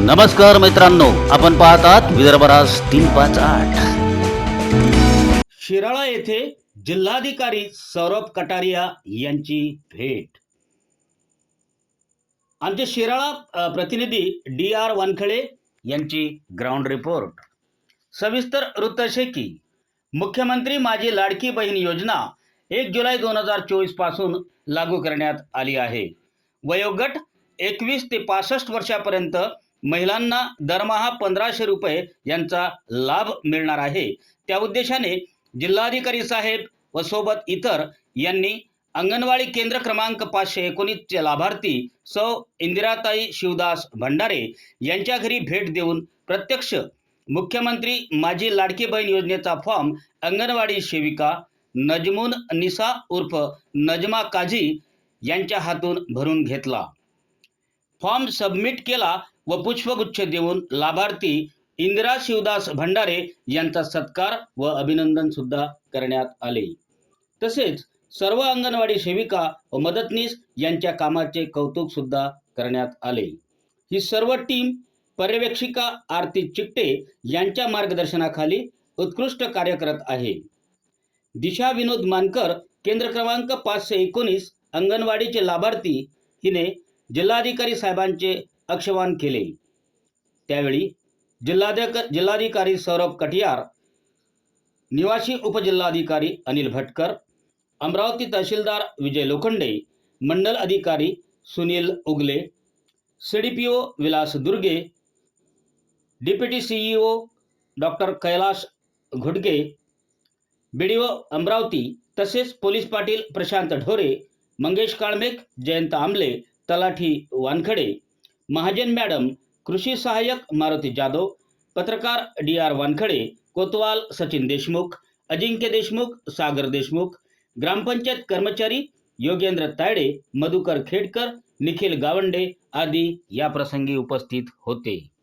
नमस्कार मित्रांनो आपण पाहतात विदर्भराज तीन पाच आठ. शिराळा येथे जिल्हाधिकारी सौरभ कटारिया यांची भेट. आमचे शिराळा प्रतिनिधी डी आर वानखळे यांची ग्राउंड रिपोर्ट सविस्तर वृत्त असे की मुख्यमंत्री माझी लाडकी बहीण योजना एक जुलै दोन हजार चोवीसपासून लागू करण्यात आली आहे. वयोगट एकवीस ते पासष्ट वर्षापर्यंत महिलांना दरमहा पंधराशे रुपये यांचा लाभ मिळणार आहे. त्या उद्देशाने जिल्हाधिकारी साहेब व सोबत इतर यांनी अंगणवाडी केंद्र क्रमांक पाचशे एकोणीसचे लाभार्थी सौ इंदिराताई शिवदास भंडारे यांच्या घरी भेट देऊन प्रत्यक्ष मुख्यमंत्री माझी लाडकी बहीण योजनेचा फॉर्म अंगणवाडी सेविका नजमून निसा उर्फ नजमा काझी यांच्या हातून भरून घेतला. फॉर्म सबमिट केला व पुष्पगुच्छ देऊन लाभार्थी इंदिरा शिवदास भंडारे यांचा सत्कार व अभिनंदन सुद्धा करण्यात आले. तसेच सर्व अंगणवाडी सेविका व मदतनीस यांच्या कामाचे कौतुक सुद्धा करण्यात आले. ही सर्व टीम पर्यवेक्षिका आरती चिकटे यांच्या मार्गदर्शनाखाली उत्कृष्ट कार्य करत आहे. दिशा विनोद मानकर केंद्र क्रमांक पाचशे एकोणीस अंगणवाडीचे लाभार्थी हिने जिल्हाधिकारी साहेबांचे अक्षवान केले. त्यावेळी जिल्हाध्यक जिल्हाधिकारी सौरभ कटियार निवासी उपजिल्हाधिकारी अनिल भटकर अमरावती तहसीलदार विजय लोखंडे मंडल अधिकारी Sunil Ugle CDPO Vilas Durge deputy CEO doctor Kailas घुडगे BDO Amravati तसेच पोलीस पाटील प्रशांत ढोरे मंगेश काळमेक जयंत आमले तलाठी वानखडे महाजन मॅडम कृषी सहाय्यक मारुती जाधव पत्रकार डी आर वानखडे कोतवाल सचिन देशमुख अजिंक्य देशमुख सागर देशमुख ग्रामपंचायत कर्मचारी योगेंद्र तायडे मधुकर खेडकर निखिल गावंडे आदी या प्रसंगी उपस्थित होते.